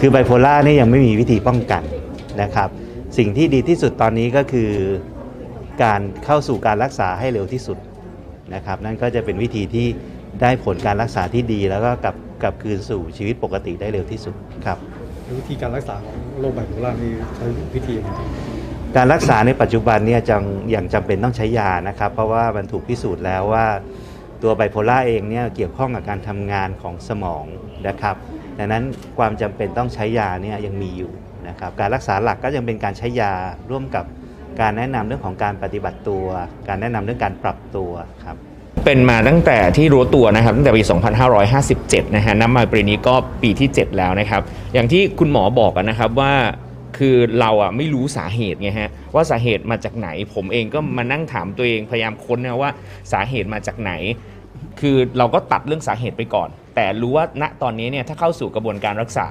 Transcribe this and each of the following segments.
คือไบโพล่านี่ยังไม่มีวิธีป้องกันนะครับ สิ่งที่ดีที่สุดตอนนี้ก็คือการเข้าสู่การรักษาให้เร็วที่สุดนะครับ นั่นก็จะเป็นวิธีที่ได้ผลการรักษาที่ดีแล้วก็กลับกลับคืนสู่ชีวิตปกติได้เร็วที่สุดครับวิธีการรักษาของโรคไบโพล่านี่ใช้วิธียังไงการรักษาในปัจจุบันเนี่ยจังอย่างจำเป็นต้องใช้ยานะครับ เพราะว่ามันถูกพิสูจน์แล้วว่าตัวไบโพล่าเองเนี่ยเกี่ยวข้องกับการทำงานของสมองนะครับ ดังนั้นความจำเป็นต้องใช้ยาเนี่ยยังมีอยู่นะครับการรักษาหลักก็ยังเป็นการใช้ยาร่วมกับการแนะนำเรื่องของการปฏิบัติตัว การแนะนำเรื่องการปรับตัวครับเป็นมาตั้งแต่ที่รู้ตัวนะครับตั้งแต่ปี 2557 นะฮะนับมาปีนี้ก็ปีที่ 7 แล้วนะครับ อย่างที่คุณหมอบอกนะครับว่าคือเราอะไม่รู้สาเหตุไงฮะว่าสาเหตุมาจากไหน ผมเองก็มานั่งถามตัวเองพยายามค้นนะว่าสาเหตุมาจากไหน คือเราก็ตัดเรื่องสาเหตุไปก่อน แต่รู้ว่าณตอนนี้เนี่ยถ้าเข้าสู่กระบวนการรักษา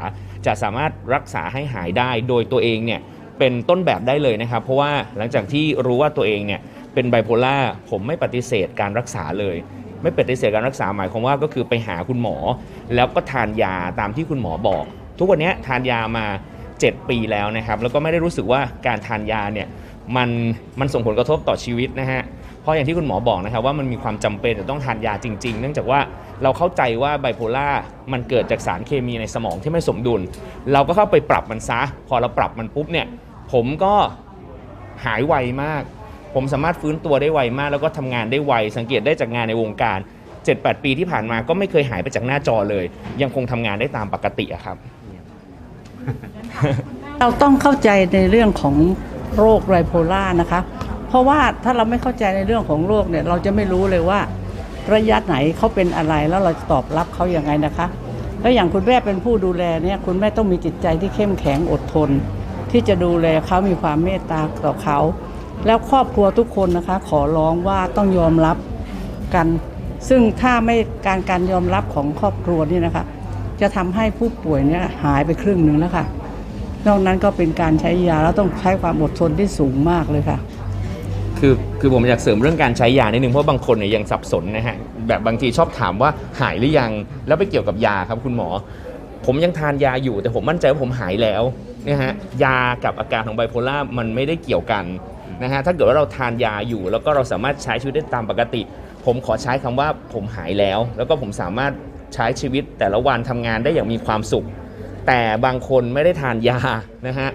จะสามารถรักษาให้หายได้ โดยตัวเองเนี่ยเป็นต้นแบบได้เลยนะครับ เพราะว่าหลังจากที่รู้ว่าตัวเองเนี่ยเป็นไบโพล่าผมไม่ปฏิเสธการรักษาเลย ไม่ปฏิเสธการรักษาหมายความว่าก็คือไปหาคุณหมอ แล้วก็ทานยาตามที่คุณหมอบอก ทุกวันนี้ทานยามา 7 ปีแล้วนะครับ แล้วก็ไม่ได้รู้สึกว่าการทานยาเนี่ยมันมันส่งผลกระทบต่อชีวิตนะฮะ ราะอย่างที่คุณหมอบอกนะครับว่ามันมีความจำเป็นจะต้องทานยาจริง ๆ เนื่องจากว่าเราเข้าใจว่าไบโพล่ามันเกิดจากสารเคมีในสมองที่ไม่สมดุล เราก็เข้าไปปรับมันซะ พอเราปรับมันปุ๊บเนี่ย ผมก็หายไวมาก ผมสามารถฟื้นตัวได้ไวมาก แล้วก็ทำงานได้ไว สังเกตได้จากงานในวงการ 7-8 ปีที่ผ่านมาก็ไม่เคยหายไปจากหน้าจอเลย ยังคงทำงานได้ตามปกติครับ เราต้องเข้าใจในเรื่องของโรคไบโพล่านะคะ เพราะว่าถ้าเราไม่เข้าใจในเรื่องของโรคเนี่ยเราจะไม่รู้เลยว่าระยะไหนเขาเป็นอะไรแล้วเราจะตอบรับเขาอย่างไงนะคะ แล้วอย่างคุณแม่เป็นผู้ดูแลเนี่ยคุณแม่ต้องมีจิตใจที่เข้มแข็งอดทน ที่จะดูแลเขามีความเมตตาต่อเขา แล้วครอบครัวทุกคนนะคะ ขอร้องว่าต้องยอมรับกัน ซึ่งถ้าไม่การการยอมรับของครอบครัวนี่นะคะ จะทำให้ผู้ป่วยเนี่ยหายไปครึ่งหนึ่งแล้วค่ะนอกนั้นก็เป็นการใช้ยาแล้วต้องใช้ความอดทนที่สูงมากเลยค่ะ คือคือผมอยากเสริมเรื่องการใช้ยานิดนึงเพราะบางคนเนี่ยยังสับสนนะฮะแบบบางทีชอบถามว่าหายหรือยังแล้วไปเกี่ยวกับยาครับคุณหมอ ผมยังทานยาอยู่แต่ผมมั่นใจว่าผมหายแล้วนะฮะยากับอาการของไบโพล่ามันไม่ได้เกี่ยวกันนะฮะถ้าเกิดว่าเราทานยาอยู่ แล้วก็เราสามารถใช้ชีวิตได้ตามปกติ ผมขอใช้คำว่าผมหายแล้ว แล้วก็ผมสามารถใช้ชีวิตแต่ละวันทำงานได้อย่างมีความสุข แต่บางคนไม่ได้ทานยานะฮะ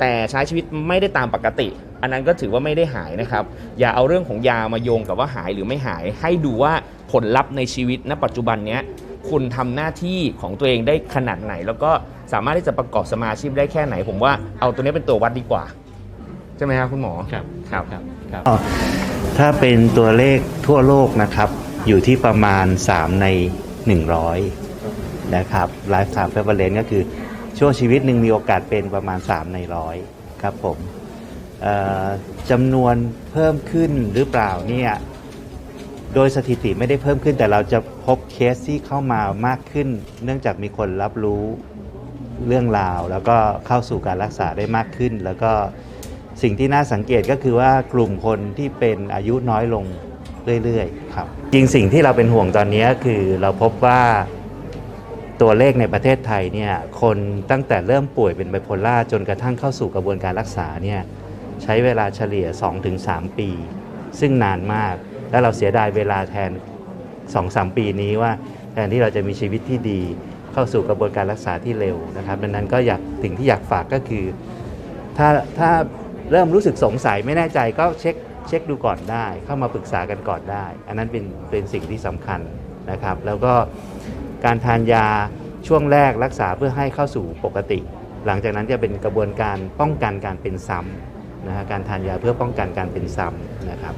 แต่ใช้ชีวิตไม่ได้ตามปกติ อันนั้นก็ถือว่าไม่ได้หายนะครับ อย่าเอาเรื่องของยามาโยงกับว่าหายหรือไม่หาย ให้ดูว่าผลลัพธ์ในชีวิตณปัจจุบันเนี้ยคุณทำหน้าที่ของตัวเองได้ขนาดไหน แล้วก็สามารถที่จะประกอบสมาชีพได้แค่ไหน ผมว่าเอาตัวนี้เป็นตัววัดดีกว่า ใช่ไหมครับคุณหมอครับครับครับถ้าเป็นตัวเลขทั่วโลกนะครับ อยู่ที่ประมาณ 3 ใน 100 นะครับ lifetime prevalence ก็คือช่วงชีวิตหนึ่งมีโอกาสเป็นประมาณ 3 ในร้อยครับผมเอ่อ จำนวนเพิ่มขึ้นหรือเปล่าเนี่ยโดยสถิติไม่ได้เพิ่มขึ้น แต่เราจะพบเคสที่เข้ามามากขึ้น เนื่องจากมีคนรับรู้เรื่องราว แล้วก็เข้าสู่การรักษาได้มากขึ้น แล้วก็สิ่งที่น่าสังเกตก็คือว่ากลุ่มคนที่เป็นอายุน้อยลงเรื่อยๆครับจริงสิ่งที่เราเป็นห่วงตอนนี้คือเราพบว่าตัวเลขในประเทศไทยเนี่ยคนตั้งแต่เริ่มป่วยเป็นไบโพล่าจนกระทั่งเข้าสู่กระบวนการรักษาเนี่ย ใช้เวลาเฉลี่ย 2-3 ปี ซึ่งนานมาก และเราเสียดายเวลาแทน 2-3 ปีนี้ว่าแทนที่เราจะมีชีวิตที่ดี เข้าสู่กระบวนการรักษาที่เร็วนะครับ ดังนั้นก็อยากสิ่งที่อยากฝากก็คือ ถ้าถ้าเริ่มรู้สึกสงสัยไม่แน่ใจก็เช็คเช็คดูก่อนได้ เข้ามาปรึกษากันก่อนได้ อันนั้นเป็นเป็นสิ่งที่สำคัญนะครับ แล้วก็การทานยาช่วงแรกรักษาเพื่อให้เข้าสู่ปกติ หลังจากนั้นจะเป็นกระบวนการป้องกันการเป็นซ้ำ นะฮะการทานยาเพื่อป้องกันการเป็นซ้ำนะครับ